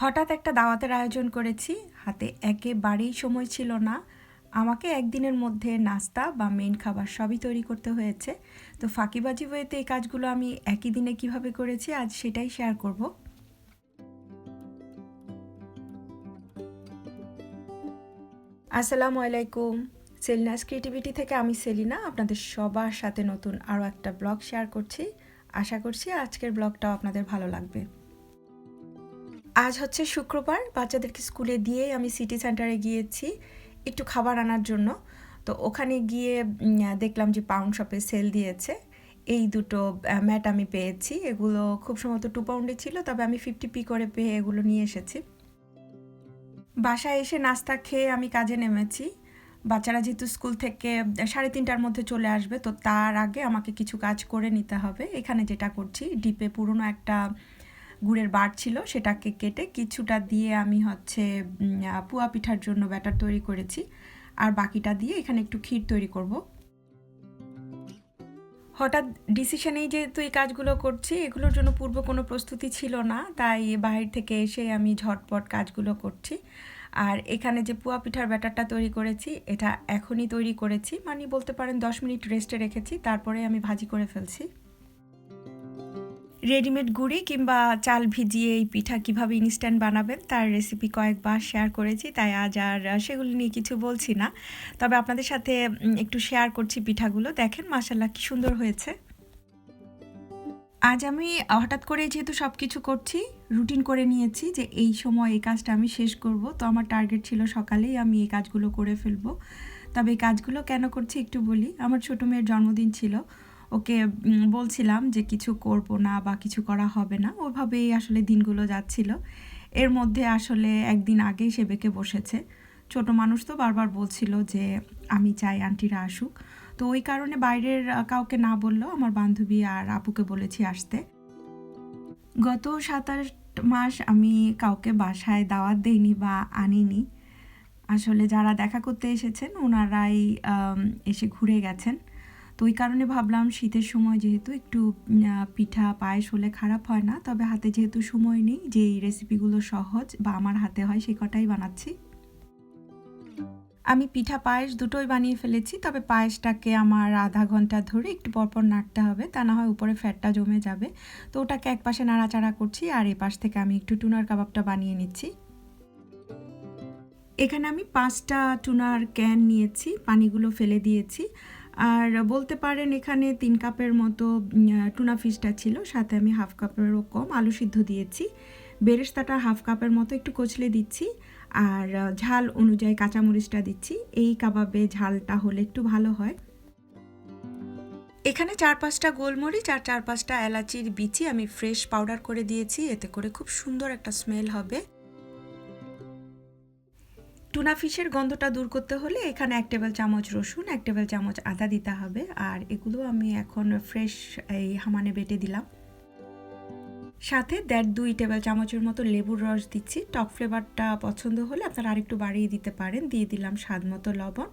হঠাৎ একটা দাওয়াতের আয়োজন করেছি। হাতে একেবারেই সময় ছিল না। আমাকে একদিনের মধ্যে নাস্তা বা মেন খাবার সবই তৈরি করতে হয়েছে। তো ফাঁকিবাজি ওয়েতে এই কাজগুলো আমি একই দিনে কীভাবে করেছি, আজ সেটাই শেয়ার করব। আসসালামু আলাইকুম। সেলিনাস ক্রিয়েটিভিটি থেকে আমি সেলিনা, আপনাদের সবার সাথে নতুন আরও একটা ব্লগ শেয়ার করছি। আশা করছি আজকের ব্লগটাও আপনাদের ভালো লাগবে। আজ হচ্ছে শুক্রবার, বাচ্চাদেরকে স্কুলে দিয়ে আমি সিটি সেন্টারে গিয়েছি একটু খাবার আনার জন্য। তো ওখানে গিয়ে দেখলাম যে পাউন্ড শপে সেল দিয়েছে। এই দুটো ম্যাট আমি পেয়েছি। এগুলো খুব সম্ভবত টু পাউন্ডে ছিল, তবে আমি ফিফটি পি করে পেয়ে এগুলো নিয়ে এসেছি। বাসায় এসে নাস্তা খেয়ে আমি কাজে নেমেছি। বাচ্চারা যেহেতু স্কুল থেকে সাড়ে তিনটার মধ্যে চলে আসবে, তো তার আগে আমাকে কিছু কাজ করে নিতে হবে। এখানে যেটা করছি, ডিপে পুরনো একটা গুড়ের বার ছিল, সেটাকে কেটে কিছুটা দিয়ে আমি হচ্ছে পুয়া পিঠার জন্য ব্যাটার তৈরি করেছি। আর বাকিটা দিয়ে এখানে একটু ক্ষীর তৈরি করব। হঠাৎ ডিসিশনেই যেহেতু এই কাজগুলো করছি, এগুলোর জন্য পূর্ব কোনো প্রস্তুতি ছিল না, তাই বাহির থেকে এসে আমি ঝটপট কাজগুলো করছি। আর এখানে যে পুয়া পিঠার ব্যাটারটা তৈরি করেছি, এটা এখনই তৈরি করেছি মানে বলতে পারেন দশ মিনিট রেস্টে রেখেছি, তারপরে আমি ভাজি করে ফেলছি। রেডিমেড গুঁড়ি কিংবা চাল ভিজিয়ে এই পিঠা কীভাবে ইনস্ট্যান্ট বানাবেন, তার রেসিপি কয়েকবার শেয়ার করেছি, তাই আজ আর সেগুলো নিয়ে কিছু বলছি না। তবে আপনাদের সাথে একটু শেয়ার করছি পিঠাগুলো। দেখেন মাসাল্লাহ কি সুন্দর হয়েছে। আজ আমি হঠাৎ করে যেহেতু সব কিছু করছি রুটিন করে নিয়েছি যে এই সময় এই কাজটা আমি শেষ করব। তো আমার টার্গেট ছিল সকালেই আমি এই কাজগুলো করে ফেলব। তবে এই কাজগুলো কেন করছি একটু বলি। আমার ছোটো মেয়ের জন্মদিন ছিল। ওকে বলছিলাম যে কিছু করব না বা কিছু করা হবে না। ওভাবেই আসলে দিনগুলো যাচ্ছিল। এর মধ্যে আসলে একদিন আগেই সে বেঁকে বসেছে। ছোট মানুষ তো বারবার বলছিল যে আমি চাই আন্টিরা আসুক। তো ওই কারণে বাইরের কাউকে না বললেও আমার বান্ধবী আর আপুকে বলেছি আসতে। গত সাত আট মাস আমি কাউকে বাসায় দাওয়াত দেইনি বা আনিনি। আসলে যারা দেখা করতে এসেছেন ওনারাই এসে ঘুরে গেছেন। তো ওই কারণে ভাবলাম শীতের সময় যেহেতু একটু পিঠা, পায়েস হলে খারাপ হয় না। তবে হাতে যেহেতু সময় নেই যে এই রেসিপিগুলো সহজ বা আমার হাতে হয় সে কটাই বানাচ্ছি। আমি পিঠা, পায়েস দুটোই বানিয়ে ফেলেছি, তবে পায়েসটাকে আমার আধা ঘণ্টা ধরে একটু পরপর নাড়তে হবে, তা না হয় উপরে ফ্যাটটা জমে যাবে। তো ওটাকে একপাশে নাড়াচাড়া করছি, আর এপাশ থেকে আমি একটু টুনার কাবাবটা বানিয়ে নিচ্ছি। এখানে আমি পাঁচটা টুনার ক্যান নিয়েছি, পানিগুলো ফেলে দিয়েছি। আর বলতে পারেন এখানে তিন কাপের মতো টুনা ফিশটা ছিল, সাথে আমি হাফ কাপেরও কম আলু সিদ্ধ দিয়েছি। বেরেস্তাটা হাফ কাপের মতো একটু কচলে দিচ্ছি, আর ঝাল অনুযায়ী কাঁচামরিচটা দিচ্ছি। এই কাবাবে ঝালটা হলে একটু ভালো হয়। এখানে চার পাঁচটা গোলমরিচ আর চার পাঁচটা এলাচির বিচি আমি ফ্রেশ পাউডার করে দিয়েছি, এতে করে খুব সুন্দর একটা স্মেল হবে। টুনা ফিশের গন্ধটা দূর করতে হলে এখানে এক টেবিল চামচ রসুন, এক টেবিল চামচ আদা দিতে হবে। আর এগুলো আমি এখন ফ্রেশ এই হামানে বেটে দিলাম। সাথে দেড় দুই টেবিল চামচের মতো লেবুর রস দিচ্ছি। টক ফ্লেভারটা পছন্দ হলে আপনারা আরেকটু বাড়িয়ে দিতে পারেন। দিয়ে দিলাম স্বাদ মতো লবণ,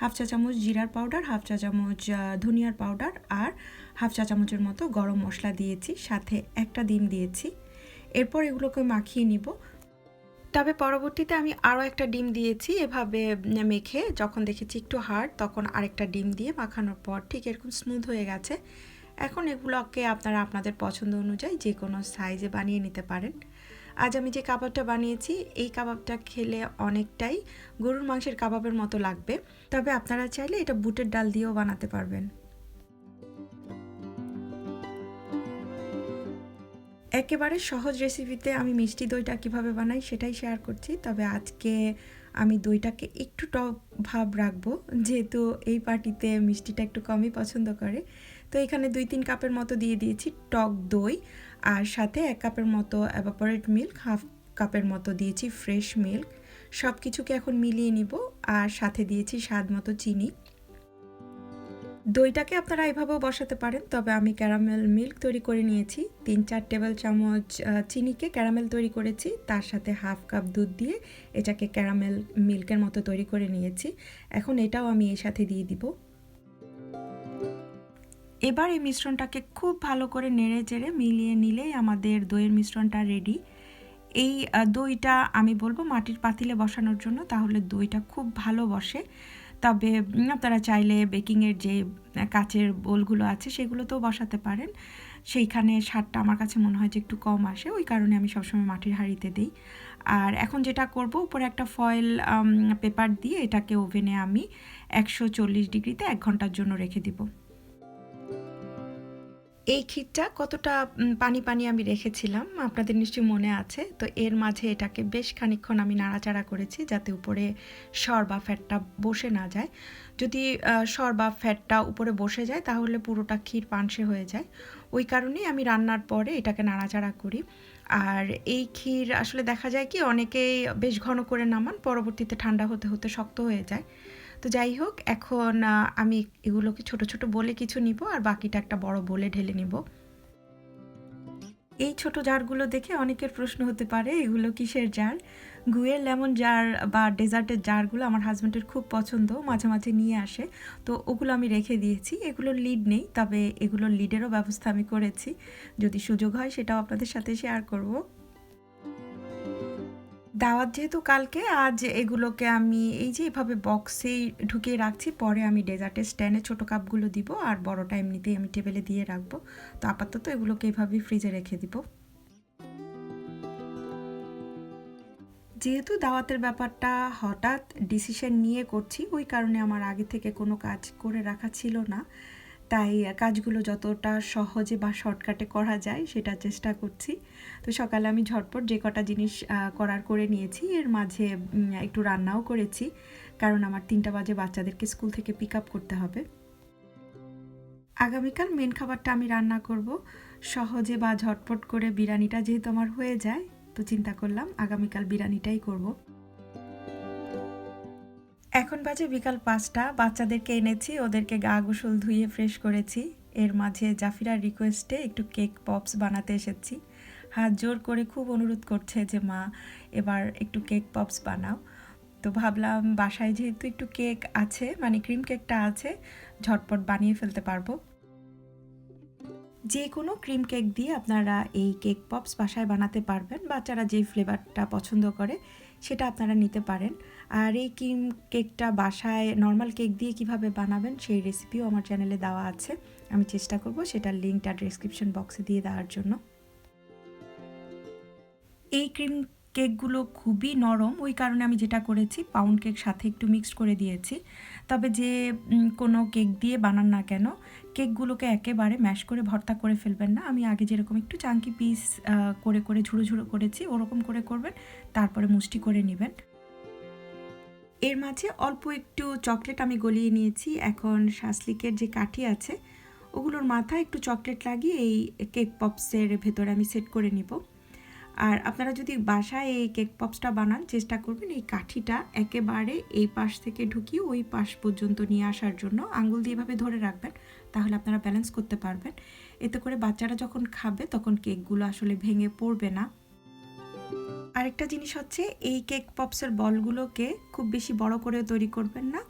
হাফ চা চামচ জিরার পাউডার হাফ চা চামচ ধনিয়ার পাউডার আর হাফ চা চামচের মতো গরম মশলা দিয়েছি। সাথে একটা ডিম দিয়েছি। এরপর এগুলোকে মাখিয়ে নিব। তবে পরবর্তীতে আমি আরও একটা ডিম দিয়েছি এভাবে মেখে। যখন দেখেছি একটু হার্ড, তখন আরেকটা ডিম দিয়ে মাখানোর পর ঠিক এরকম স্মুথ হয়ে গেছে। এখন এগুলোকে আপনারা আপনাদের পছন্দ অনুযায়ী যে কোনো সাইজে বানিয়ে নিতে পারেন। আজ আমি যে কাবাবটা বানিয়েছি, এই কাবাবটা খেলে অনেকটাই গরুর মাংসের কাবাবের মতো লাগবে। তবে আপনারা চাইলে এটা বুটের ডাল দিয়েও বানাতে পারবেন। একেবারে সহজ রেসিপিতে আমি মিষ্টি দইটা কীভাবে বানাই সেটাই শেয়ার করছি। তবে আজকে আমি দইটাকে একটু টক ভাব রাখব, যেহেতু এই পার্টিতে মিষ্টিটা একটু কমই পছন্দ করে। তো এখানে দুই তিন কাপের মতো দিয়ে দিয়েছি টক দই, আর সাথে এক কাপের মতো অ্যাভাপোরেট মিল্ক হাফ কাপের মতো দিয়েছি ফ্রেশ মিল্ক সব কিছুকে এখন মিলিয়ে নিব, আর সাথে দিয়েছি স্বাদ মতো চিনি। দইটাকে আপনারা এভাবেও বসাতে পারেন, তবে আমি ক্যারামেল মিল্ক তৈরি করে নিয়েছি। তিন চার টেবিল চামচ চিনিকে ক্যারামেল তৈরি করেছি। তার সাথে হাফ কাপ দুধ দিয়ে এটাকে ক্যারামেল মিল্কের মতো তৈরি করে নিয়েছি। এখন এটাও আমি এর সাথে দিয়ে দিব। এবার এই মিশ্রণটাকে খুব ভালো করে নেড়ে চেড়ে মিলিয়ে নিলেই আমাদের দইয়ের মিশ্রণটা রেডি এই দইটা আমি বলব মাটির পাতিলে বসানোর জন্য, তাহলে দইটা খুব ভালো বসে। তবে আপনারা চাইলে বেকিংয়ের যে কাচের বোলগুলো আছে সেগুলোতেও বসাতে পারেন। সেইখানে সারটা আমার কাছে মনে হয় যে একটু কম আসে, ওই কারণে আমি সবসময় মাটির হাঁড়িতে দিই। আর এখন যেটা করব, উপরে একটা ফয়েল পেপার দিয়ে এটাকে ওভেনে আমি একশো চল্লিশ ডিগ্রিতে এক ঘণ্টার জন্য রেখে দিব। এই ক্ষীরটা কতটা পানি পানি আমি রেখেছিলাম, আপনাদের নিশ্চয়ই মনে আছে। তো এর মাঝে এটাকে বেশ খানিকক্ষণ আমি নাড়াচাড়া করেছি যাতে উপরে সর বা ফ্যাটটা বসে না যায়। যদি সর বা ফ্যাটটা উপরে বসে যায়, তাহলে পুরোটা ক্ষীর পানসে হয়ে যায়। ওই কারণেই আমি রান্নার পরে এটাকে নাড়াচাড়া করি। আর এই ক্ষীর আসলে দেখা যায় কি, অনেকেই বেশ ঘন করে নামান, পরবর্তীতে ঠান্ডা হতে হতে শক্ত হয়ে যায়। তো যাই হোক, এখন আমি এগুলোকে ছোট ছোট বলে কিছু নিব আর বাকিটা একটা বড় বলে ঢেলে নিব। এই ছোট জারগুলো দেখে অনেকের প্রশ্ন হতে পারে, এগুলো কিসের জার? গুয়ের লেমন জার বা ডেজার্টের জারগুলো আমার হাজব্যান্ডের খুব পছন্দ, মাঝে মাঝে নিয়ে আসে। তো ওগুলো আমি রেখে দিয়েছি, এগুলোর লিড নেই, তবে এগুলোর লিডেরও ব্যবস্থা আমি করেছি। যদি সুযোগ হয় সেটাও আপনাদের সাথে শেয়ার করব। দাওয়াত যেহেতু কালকে, আজ এগুলোকে আমি এই যে এভাবে বক্সেই ঢুকিয়ে রাখছি, পরে আমি ডেজার্টের স্ট্যান্ডে ছোটো কাপগুলো দিব আর বড়টা এমনিতেই আমি টেবিলে দিয়ে রাখব। তো আপাতত এগুলোকে এভাবেই ফ্রিজে রেখে দিব। যেহেতু দাওয়াতের ব্যাপারটা হঠাৎ ডিসিশন নিয়ে করছি, ওই কারণে আমার আগে থেকে কোনো কাজ করে রাখা ছিল না। তাই কাজগুলো যতটা সহজে বা শর্টকাটে করা যায় সেটা চেষ্টা করছি। তো সকালে আমি ঝটপট যে কটা জিনিস করার করে নিয়েছি, এর মাঝে একটু রান্নাও করেছি। কারণ আমার তিনটা বাজে বাচ্চাদেরকে স্কুল থেকে পিক আপ করতে হবে। আগামীকাল মেন খাবারটা আমি রান্না করব। সহজে বা ঝটপট করে বিরিয়ানিটা যেহেতু আমার হয়ে যায়, তো চিন্তা করলাম আগামীকাল বিরিয়ানিটাই করব। এখন বাজে বিকাল পাঁচটা, বাচ্চাদেরকে এনেছি, ওদেরকে গা গোসল ধুয়ে ফ্রেশ করেছি। এর মাঝে জাফিরার রিকোয়েস্টে একটু কেক পপস বানাতে এসেছি। হাত জোর করে খুব অনুরোধ করছে যে, মা, এবার একটু কেক পপস বানাও। তো ভাবলাম বাসায় যেহেতু একটু কেক আছে মানে ক্রিম কেকটা আছে, ঝটপট বানিয়ে ফেলতে পারব। যে কোনো ক্রিম কেক দিয়ে আপনারা এই কেক পপস বাসায় বানাতে পারবেন। বাচ্চারা যে ফ্লেভারটা পছন্দ করে, সেটা আপনারা নিতে পারেন। আর এই ক্রিম কেকটা বাসায় নর্মাল কেক দিয়ে কীভাবে বানাবেন সেই রেসিপিও আমার চ্যানেলে দেওয়া আছে। আমি চেষ্টা করব সেটার লিঙ্কটা ডিসক্রিপশন বক্সে দিয়ে দেওয়ার জন্য। এই ক্রিম কেকগুলো খুবই নরম, ওই কারণে আমি যেটা করেছি পাউন্ড কেক সাথে একটু মিক্সড করে দিয়েছি। তবে যে কোনো কেক দিয়ে বানান না কেন, কেকগুলোকে একেবারে ম্যাশ করে ভর্তা করে ফেলবেন না। আমি আগে যেরকম একটু চাঙ্কি পিস করে করে ঝুড়ো ঝুড়ো করেছি, ওরকম করে করবেন, তারপরে মুষ্টি করে নেবেন। এর মাঝে অল্প একটু চকলেট আমি গলিয়ে নিয়েছি। এখন শাসলিকের যে কাঠি আছে, ওগুলোর মাথায় একটু চকলেট লাগিয়ে এই কেক পপসের ভেতরে আমি সেট করে নিব। আর আপনারা যদি বাসায় এই কেক পপসটা বানান, চেষ্টা করবেন এই কাঠিটা একেবারে এই পাশ থেকে ঢুকিয়ে ওই পাশ পর্যন্ত নিয়ে আসার জন্য। আঙুল দিয়ে এভাবে ধরে রাখবেন, তাহলে আপনারা ব্যালেন্স করতে পারবেন। এতে করে বাচ্চারা যখন খাবে, তখন কেকগুলো আসলে ভেঙে পড়বে না। আরেকটা জিনিস হচ্ছে, এই কেক পপসের বলগুলোকে খুব বেশি বড় করে তৈরি করবেন না।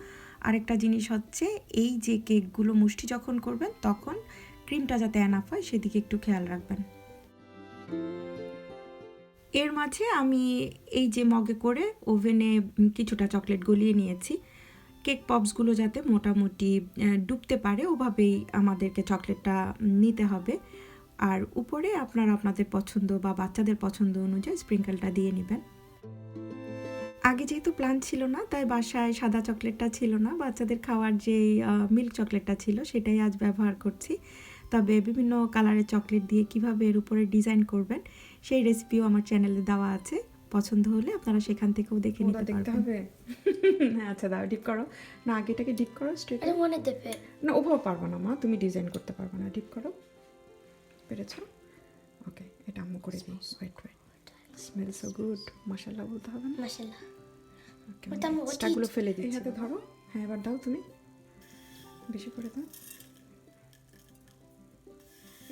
আরেকটা জিনিস হচ্ছে, এই যে কেকগুলো মুষ্টি যখন করবেন, তখন ক্রিমটা যাতে অ্যানাফ হয়, সেদিকে একটু খেয়াল রাখবেন। এর মাঝে আমি এই যে মগে করে ওভেনে কিছুটা চকলেট গলিয়ে নিয়েছি। কেক পপসগুলো যাতে মোটামুটি ডুবতে পারে, ওভাবেই আমাদেরকে চকলেটটা নিতে হবে। আর উপরে আপনারা আপনাদের পছন্দ বা বাচ্চাদের পছন্দ অনুযায়ী স্প্রিঙ্কেলটা দিয়ে নেবেন। আগে যেহেতু প্ল্যান ছিল না তাই বাসায় সাদা চকলেটটা ছিল না বাচ্চাদের খাওয়ার যে মিল্ক চকলেটটা ছিল সেটাই আজ ব্যবহার করছি। তবে বিভিন্ন কালারের চকলেট দিয়ে কীভাবে এর উপরে ডিজাইন করবেন সেই রেসিপিও আমার চ্যানেলে দেওয়া আছে। পছন্দ হলে আপনারা সেখান থেকেও দেখে নিতে দেখতে পারবেন। হবে। হ্যাঁ আচ্ছা দাও ডিপ করো। না আগে এটাকে ডিপ করো স্ট্রেট মনে দেবে না ওভাবে পারব না মা তুমি ডিজাইন করতে পারবে না ডিপ করো। পেরেছ? ওকে এটা আম্মু করে দিই। Wait wait smell so good মশালা বলতে হবে না? স্টাগুলো ফেলে দিই হাতে ধরো। হ্যাঁ এবার দাও তুমি। বেশি করে দাও।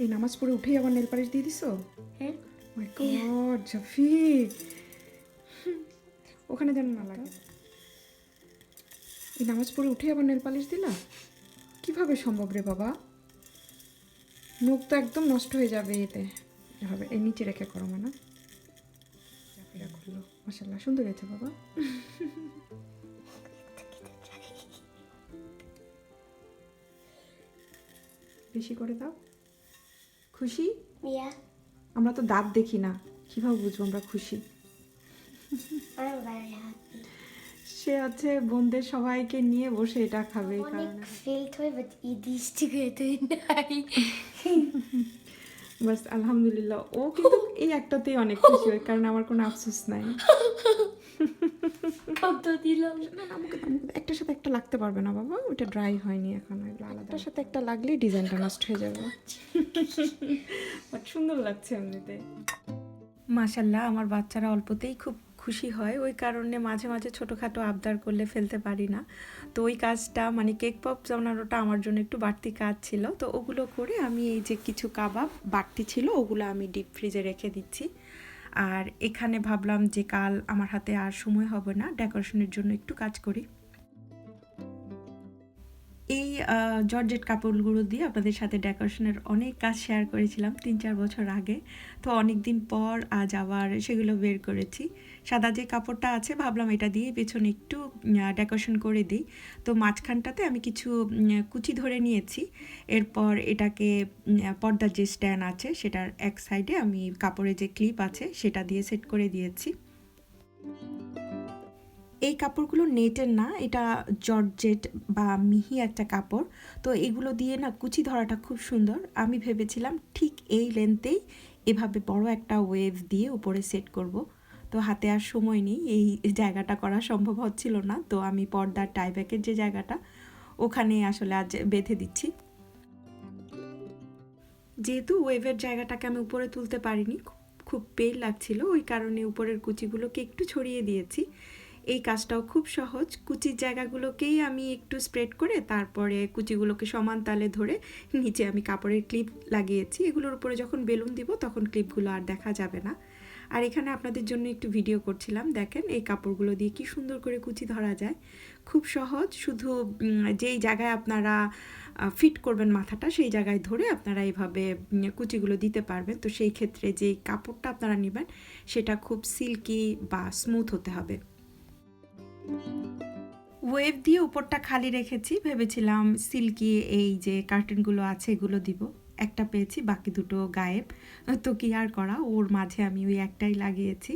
এই নামাজ পড়ে উঠেই আবার নেল পালিশ দিয়ে দিছো? হ্যাঁ। মাই গড জাফি ওখানে যেন না লাগে। এই নামাজ পড়ে উঠে আবার নেল পালিশ দিলা? কীভাবে সম্ভব রে বাবা? নখ তো একদম নষ্ট হয়ে যাবে এতে। হবে এই নিচে রেখে করো মানে মাসাল্লাহ সুন্দর হয়েছে বাবা। বেশি করে দাও। খুশি? আমরা তো দাঁত দেখি না কীভাবে বুঝব আমরা খুশি. সে হচ্ছে বোনদের সবাইকে নিয়ে বসে এটা খাবে এই কারণে হয় বাট ইদিস নাই। বাস আলহামদুলিল্লাহ ও কিন্তু এই একটাতেই অনেক খুশি হয় কারণ আমার কোনো আফসোস নাই। কত দিলাম একটার সাথে একটা লাগতে পারবে না বাবা ওটা ড্রাই হয়নি এখন এগুলো আলাদা সাথে একটা লাগলেই ডিজাইনটা নষ্ট হয়ে যাবে। বাট সুন্দর লাগছে এমনিতে। মাশাল্লাহ আমার বাচ্চারা অল্পতেই খুব খুশি হয়। ওই কারণে মাঝে মাঝে ছোটোখাটো আবদার করলে ফেলতে পারি না। তো ওই কাজটা মানে কেক পপ বানানোটা আমার জন্য একটু বাড়তি কাজ ছিল। তো ওগুলো করে আমি এই যে কিছু কাবাব বাড়তি ছিল, ওগুলো আমি ডিপ ফ্রিজে রেখে দিচ্ছি। আর এখানে ভাবলাম যে কাল আমার হাতে আর সময় হবে না ডেকোরেশনের জন্য একটু কাজ করি। জর্জেট কাপড়গুলো দিয়ে আপনাদের সাথে ডেকোরেশনের অনেক কাজ শেয়ার করেছিলাম তিন চার বছর আগে। তো অনেক দিন পর আজ আবার সেগুলো বের করেছি। সাদা যে কাপড়টা আছে, ভাবলাম এটা দিয়ে পেছনে একটু ডেকোরেশন করে দিই। তো মাঝখানটাতে আমি কিছু কুচি ধরে নিয়েছি। এরপর এটাকে পর্দার যে স্ট্যান্ড আছে, সেটার এক সাইডে আমি কাপড়ের যে ক্লিপ আছে, সেটা দিয়ে সেট করে দিয়েছি। এই কাপড়গুলো নেটের না, এটা জর্জেট বা মিহি একটা কাপড়। তো এগুলো দিয়ে না কুচি ধরাটা খুব সুন্দর। আমি ভেবেছিলাম ঠিক এই লেন্থেই এভাবে বড় একটা ওয়েভ দিয়ে উপরে সেট করব। তো হাতে আর সময় নেই, এই জায়গাটা করা সম্ভব হচ্ছিল না। তো আমি পর্দার টাইব্যাকের যে জায়গাটা, ওখানে আসলে আজ বেঁধে দিচ্ছি। যেহেতু ওয়েভের জায়গাটাকে আমি উপরে তুলতে পারিনি, খুব- পেইন লাগছিল। ওই কারণে উপরের কুচিগুলোকে একটু ছড়িয়ে দিয়েছি। এই কাজটাও খুব সহজ। কুচির জায়গাগুলোকেই আমি একটু স্প্রেড করে তারপরে কুচিগুলোকে সমান তালে ধরে নিচে আমি কাপড়ের ক্লিপ লাগিয়েছি। এগুলোর উপরে যখন বেলুন দিব তখন ক্লিপগুলো আর দেখা যাবে না। আর এখানে আপনাদের জন্য একটু ভিডিও করছিলাম। দেখেন এই কাপড়গুলো দিয়ে কি সুন্দর করে কুচি ধরা যায়। খুব সহজ। শুধু যেই জায়গায় আপনারা ফিট করবেন মাথাটা সেই জায়গায় ধরে আপনারা এইভাবে কুচিগুলো দিতে পারবেন। তো সেই ক্ষেত্রে যেই কাপড়টা আপনারা নেবেন সেটা খুব সিল্কি বা স্মুথ হতে হবে। ওয়েভ দিয়ে উপরটা খালি রেখেছি, ভেবেছিলাম সিল্কি এই যে কার্টেনগুলো আছে এগুলো দিব। একটা পেয়েছি, বাকি দুটো গায়েব। তো কি আর করা, ওর মাঝে আমি ওই একটাই লাগিয়েছি।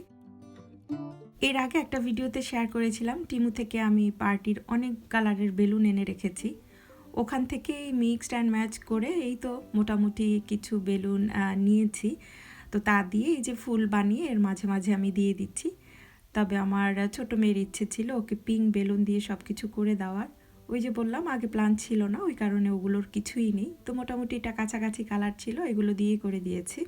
এর আগে একটা ভিডিওতে শেয়ার করেছিলাম, টিমু থেকে আমি পার্টির অনেক কালারের বেলুন এনে রেখেছি। ওখান থেকে মিক্সড অ্যান্ড ম্যাচ করে এই তো মোটামুটি কিছু বেলুন নিয়েছি। তো তা দিয়ে এই যে ফুল বানিয়ে এর মাঝে মাঝে আমি দিয়ে দিচ্ছি। তবে আমার ছোট মেয়ের ইচ্ছে ছিল ওকে পিঙ্ক বেলুন দিয়ে সব কিছু করে দেওয়ার। ওই যে বললাম আগে প্ল্যান ছিল না ওই কারণে ওগুলোর কিছুই নেই। তো মোটামুটি এটা কাছাকাছি কালার ছিল এগুলো দিয়ে করে দিয়েছি।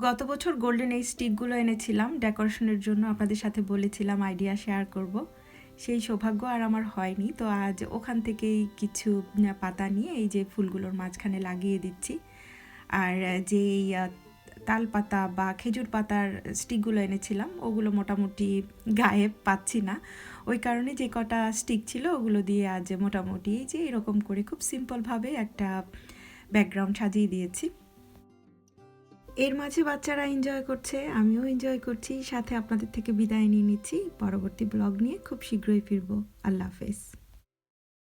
গত বছর গোল্ডেন এই স্টিকগুলো এনেছিলাম ডেকোরেশনের জন্য আপনাদের সাথে বলেছিলাম আইডিয়া শেয়ার করব। সেই সৌভাগ্য আর আমার হয়নি তো আজ ওখান থেকেই কিছু পাতা নিয়ে এই যে ফুলগুলোর মাঝখানে লাগিয়ে দিচ্ছি। আর যেই আহ, তাল পাতা বা খেজুর পাতার স্টিকগুলো এনেছিলাম, ওগুলো মোটামুটি গায়ে পাচ্ছি না। ওই কারণে যে কটা স্টিক ছিল, ওগুলো দিয়ে আজ মোটামুটি যে এরকম করে খুব সিম্পলভাবে একটা ব্যাকগ্রাউন্ড সাজিয়ে দিয়েছি। এর মাঝে বাচ্চারা এনজয় করছে, আমিও এনজয় করছি, সাথে আপনাদের থেকে বিদায় নিয়ে নিচ্ছি। পরবর্তী ব্লগ নিয়ে খুব শীঘ্রই ফিরবো। আল্লাহ হাফেজ।